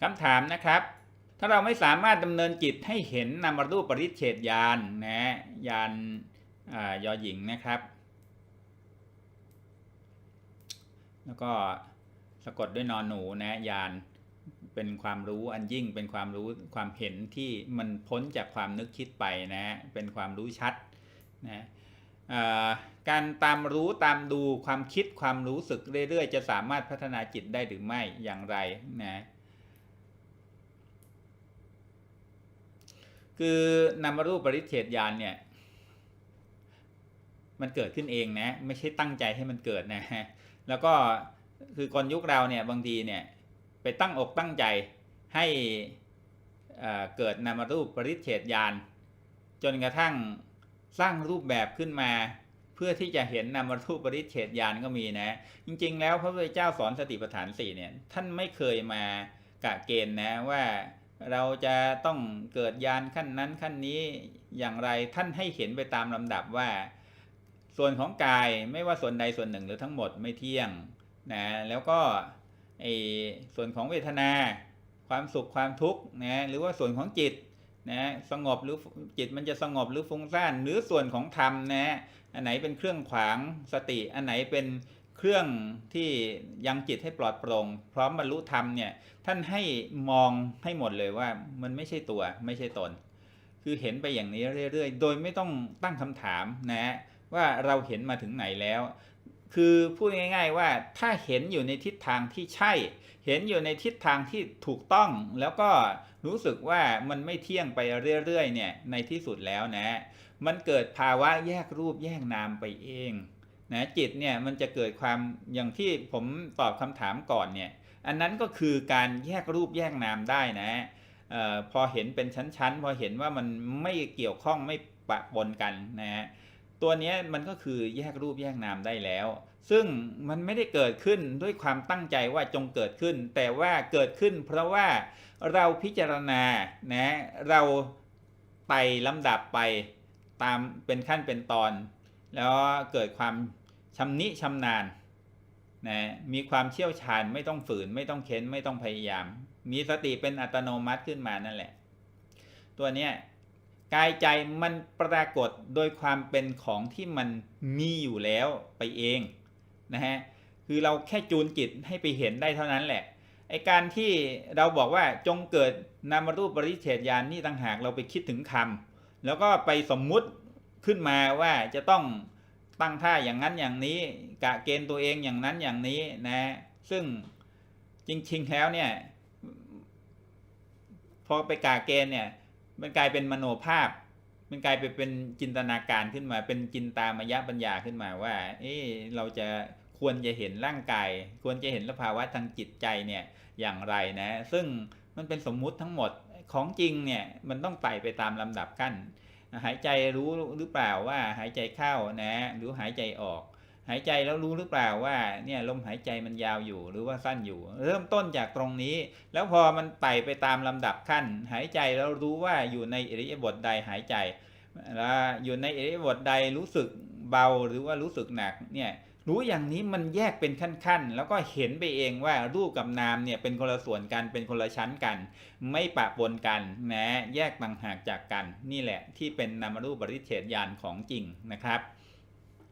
คำถามนะครับ ถ้าเราไม่สามารถดำเนินจิตให้เห็นนามรูปปริเฉดญาณนะญาณอ่ายอหญิงนะครับ แล้วก็สะกดด้วยนอนหนูนะญาณเป็นความรู้อันยิ่งเป็นความรู้ความเห็นที่มันพ้นจากความนึกคิดไปนะเป็นความรู้ชัดนะการตามรู้ตามดูความคิดความรู้สึกเรื่อยๆ จะสามารถพัฒนาจิตได้หรือไม่อย่างไรนะ คือนามรูปปริเฉดญาณเนี่ย มันเกิดขึ้นเองนะ ไม่ใช่ตั้งใจให้มันเกิดนะฮะแล้วก็คือคนยุคเราเนี่ยบางทีเนี่ยไปตั้งอกตั้งใจให้เกิดนามรูปปริเฉดญาณจนกระทั่งสร้างรูปแบบขึ้นมาเพื่อที่จะเห็นนามรูปปริเฉดญาณก็มีนะ จริง ๆ แล้วพระพุทธเจ้าสอนสติปัฏฐานสี่เนี่ยท่านไม่เคยมากะเกณฑ์นะว่า เราจะต้องเกิดญาณขั้นนั้นขั้นนี้อย่างไรท่านให้เห็นไปตามลำดับว่า ส่วนของกายไม่ว่าส่วนใดส่วนหนึ่งหรือทั้งหมดไม่เที่ยงนะแล้วก็ไอ้ส่วนของเวทนา ความสุขความทุกข์นะหรือว่าส่วนของจิตนะสงบหรือจิตมันจะสงบหรือฟุ้งซ่านหรือส่วนของธรรมนะอันไหนเป็นเครื่องขวางสติ อันไหนเป็น เครื่องที่ยังจิตให้ปลอดโปร่งพร้อมบรรลุธรรมเนี่ยท่านให้มองให้หมดเลยว่ามันไม่ใช่ตัวไม่ใช่ตน คือเห็นไปอย่างนี้เรื่อยๆ โดยไม่ต้องตั้งคำถามนะว่าเราเห็นมาถึงไหนแล้ว คือพูดง่าย ๆว่าถ้าเห็นอยู่ในทิศทางที่ใช่ เห็นอยู่ในทิศทางที่ถูกต้อง แล้วก็รู้สึกว่ามันไม่เที่ยงไปเรื่อยๆเนี่ยในที่สุดแล้วนะ มันเกิดภาวะแยกรูปแยกนามไปเอง นะจิตเนี่ยมันจะเกิดความอย่างที่ผมตอบคำถามก่อนเนี่ยอันนั้นก็คือการแยกรูปแยกนามได้นะออพอเห็นเป็นชั้นๆ พอเห็นว่ามันไม่เกี่ยวข้องไม่ปะปนกันนะฮะตัวเนี้ยมันก็คือแยกรูปแยกนามได้แล้ว ซึ่งมันไม่ได้เกิดขึ้นด้วยความตั้งใจว่าจงเกิดขึ้น แต่ว่าเกิดขึ้น เพราะว่าเราพิจารณานะเราไต่ลำดับไปตามเป็นขั้นเป็นตอน แล้วเกิดความ ชำนิชำนาญนะมีความเชี่ยวชาญไม่ต้องฝืน ไม่ต้องเค้นไม่ต้องพยายาม มีสติเป็นอัตโนมัติขึ้นมานั่นแหละ ตัวเนี้ยกายใจมันปรากฏโดยความเป็นของที่มันมีอยู่แล้วไปเองนะฮะคือเราแค่จูนจิตให้ไปเห็นได้เท่านั้นแหละไอการที่เราบอกว่าจงเกิดนามรูปปริเฉดญาณนี่ต่างหากเราไปคิดถึงคำแล้วก็ไปสมมุติขึ้นมาว่าจะต้อง ตั้งท่าอย่างนั้นอย่างนี้ กะเกณฑ์ตัวเองอย่างนั้นอย่างนี้นะ ซึ่งจริงๆแล้วเนี่ย พอไปกะเกณฑ์เนี่ย มันกลายเป็นมโนภาพ มันกลายไปเป็นจินตนาการขึ้นมา เป็นจินตามยะปัญญาขึ้นมาว่า เอ๊ะเราจะควรจะเห็นร่างกาย ควรจะเห็นสภาวะทางจิตใจเนี่ยอย่างไรนะ ซึ่งมันเป็นสมมุติทั้งหมดของจริงเนี่ยมันต้องไต่ไปตามลำดับขั้น หายใจรู้หรือเปล่าว่าหายใจเข้านะหรือหายใจออก หายใจแล้วรู้หรือเปล่าว่าเนี่ยลมหายใจมันยาวอยู่หรือว่าสั้นอยู่ เริ่มต้นจากตรงนี้ แล้วพอมันไต่ไปตามลำดับขั้น หายใจแล้วรู้ว่าอยู่ในอิริยาบถใดหายใจแล้วอยู่ในอิริยาบถใดรู้สึก เบาหรือว่ารู้สึกหนักเนี่ยรู้อย่างนี้มันแยกเป็นขั้นๆ แล้วก็เห็นไปเองว่ารูปกับนามเนี่ยเป็นคนละส่วนกันเป็นคนละชั้นกัน ไม่ปะปนกันนะแยกต่างหากจากกัน นี่แหละที่เป็นนามรูปบริเฉดยานของจริงนะครับ